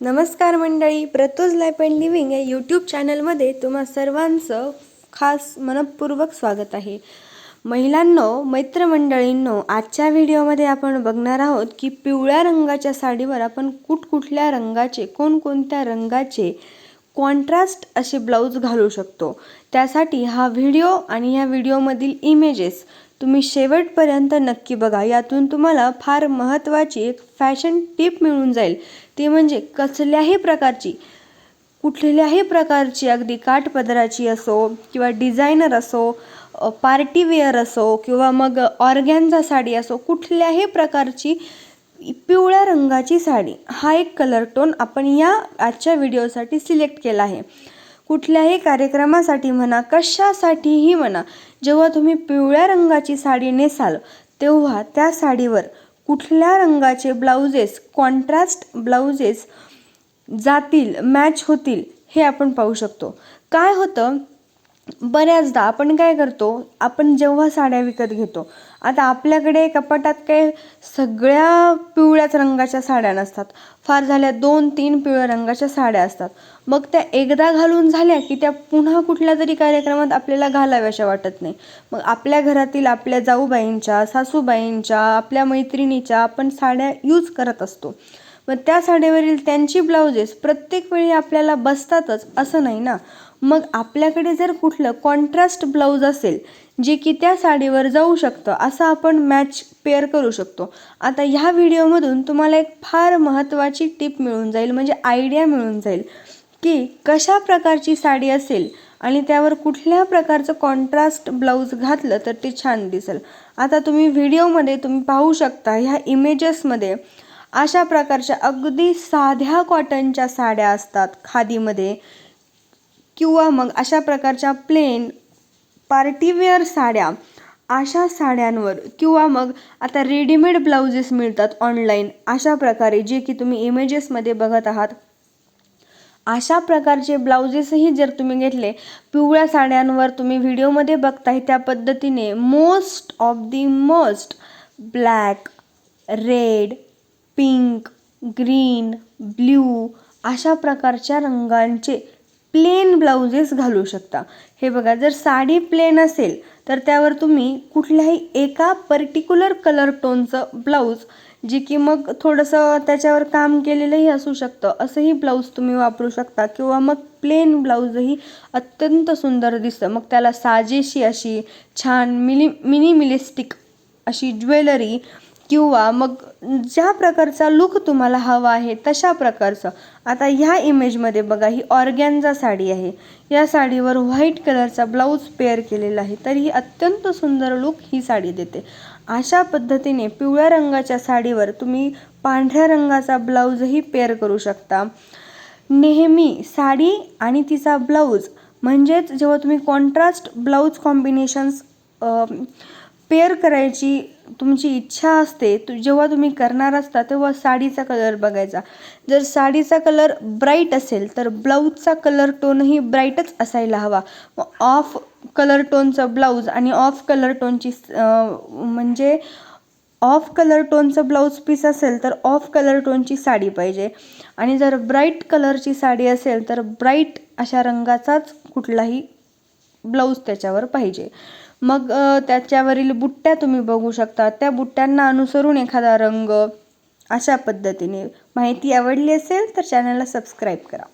नमस्कार मंडळी प्रतोज लाईफ अँड लिव्हिंग या यूट्यूब चॅनलमध्ये तुम्हा सर्वांचं खास मनपूर्वक स्वागत आहे. महिलांनो मैत्रमंडळींनो आजच्या व्हिडिओमध्ये आपण बघणार आहोत की पिवळ्या रंगाच्या साडीवर आपण कुठकुठल्या रंगाचे कोणकोणत्या रंगाचे कॉन्ट्रास्ट असे ब्लाऊज घालू शकतो. त्यासाठी हा व्हिडिओ आणि ह्या व्हिडिओमधील इमेजेस तुम्ही शेवटपर्यंत नक्की बघा. यातून तुम्हाला फार महत्त्वाची एक फॅशन टिप मिळून जाईल. ती म्हणजे कसल्याही प्रकारची कुठल्याही प्रकारची अगदी काठपदराची असो किंवा डिझायनर असो पार्टीवेअर असो किंवा मग ऑर्गॅनचा साडी असो कुठल्याही प्रकारची पिवळ्या रंगाची साडी. हा एक कलर टोन आपण या आजच्या व्हिडिओसाठी सिलेक्ट केला आहे. कुठल्याही कार्यक्रमासाठी म्हणा कशासाठीही म्हणा जेव्हा तुम्ही पिवळ्या रंगाची साडी नेसाल तेव्हा त्या साडीवर कुठल्या रंगाचे ब्लाउजेस कॉन्ट्रास्ट ब्लाउजेस जातील मॅच होतील हे आपण पाहू शकतो. काय होतं? बऱ्याचदा आपण काय करतो आपण जेव्हा साड्या विकत घेतो आता आपल्याकडे कपाटात काय सगळ्या पिवळ्याच रंगाच्या साड्या नसतात. फार झाल्या दोन तीन पिवळ्या रंगाच्या साड्या असतात. मग त्या एकदा घालून झाल्या की त्या पुन्हा कुठल्या तरी कार्यक्रमात आपल्याला घालाव्याशा वाटत नाही. मग आपल्या घरातील आपल्या जाऊबाईंच्या सासूबाईंच्या आपल्या मैत्रिणीच्या आपण साड्या यूज करत असतो. मग त्या साडीवरील त्यांची ब्लाउजेस प्रत्येक वेळी आपल्याला बसतातच असं नाही ना? मग आपल्याकडे जर कुठलं कॉन्ट्रास्ट ब्लाऊज असेल जे की त्या साडीवर जाऊ शकतं असं आपण मॅच पेअर करू शकतो. आता ह्या व्हिडिओमधून तुम्हाला एक फार महत्त्वाची टिप मिळून जाईल म्हणजे आयडिया मिळून जाईल की कशा प्रकारची साडी असेल आणि त्यावर कुठल्या प्रकारचं कॉन्ट्रास्ट ब्लाऊज घातलं तर ते छान दिसेल. आता तुम्ही व्हिडिओमध्ये तुम्ही पाहू शकता ह्या इमेजेसमध्ये अशा प्रकारच्या अगदी साध्या कॉटनच्या साड्या असतात खादीमध्ये. किंवा मग अशा प्रकारच्या प्लेन पार्टीवेअर साड्या. अशा साड्यांवर किंवा मग आता रेडीमेड ब्लाउजेस मिळतात ऑनलाईन अशा प्रकारे जे की तुम्ही इमेजेसमध्ये बघत आहात. अशा प्रकारचे ब्लाउजेसही जर तुम्ही घेतले पिवळ्या साड्यांवर तुम्ही व्हिडिओमध्ये बघताय त्या पद्धतीने most of the most black red pink green blue अशा प्रकारच्या रंगांचे प्लेन ब्लाउजेस घालू शकता. हे बघा जर साडी प्लेन असेल तर त्यावर तुम्ही कुठल्याही एका पर्टिक्युलर कलर टोनचं ब्लाऊज जे की मग थोडंसं त्याच्यावर काम केलेलंही असू शकतं असंही ब्लाऊज तुम्ही वापरू शकता. किंवा मग प्लेन ब्लाऊजही अत्यंत सुंदर दिसतं. मग त्याला साजेशी अशी छान मिली मिनिमिलिस्टिक अशी ज्वेलरी किंवा मग ज्या प्रकारचा लुक तुम्हाला हवा आहे तशा प्रकारचं. आता ह्या इमेजमध्ये बघा ही ऑर्गॅनचा साडी आहे. या साडीवर व्हाईट कलरचा ब्लाऊज पेअर केलेला आहे. तर ही अत्यंत सुंदर लुक ही साडी देते. अशा पद्धतीने पिवळ्या रंगाच्या साडीवर तुम्ही पांढऱ्या रंगाचा ब्लाऊजही पेअर करू शकता. नेहमी साडी आणि तिचा ब्लाऊज म्हणजेच जेव्हा तुम्ही कॉन्ट्रास्ट ब्लाऊज कॉम्बिनेशन्स पेअर करायची तुमची इच्छा असते तु जेव्हा तुम्ही करणार असता तेव्हा साडीचा कलर बघायचा. जर साडीचा कलर ब्राईट असेल तर ब्लाऊजचा कलर टोनही ब्राईटच असायला हवा. ऑफ कलर टोनचं ब्लाऊज आणि ऑफ कलर टोनची म्हणजे ऑफ कलर टोनचं ब्लाऊज पीस असेल तर ऑफ कलर टोनची साडी पाहिजे. आणि जर ब्राईट कलरची साडी असेल तर ब्राईट अशा रंगाचाच कुठलाही ब्लाऊज त्याच्यावर पाहिजे. मग त्याच्यावरील बुट्ट्या तुम्ही बघू शकता. त्या बुट्ट्यांना अनुसरून एखादा रंग अशा पद्धतीने. माहिती आवडली असेल तर चॅनलला सबस्क्राईब करा.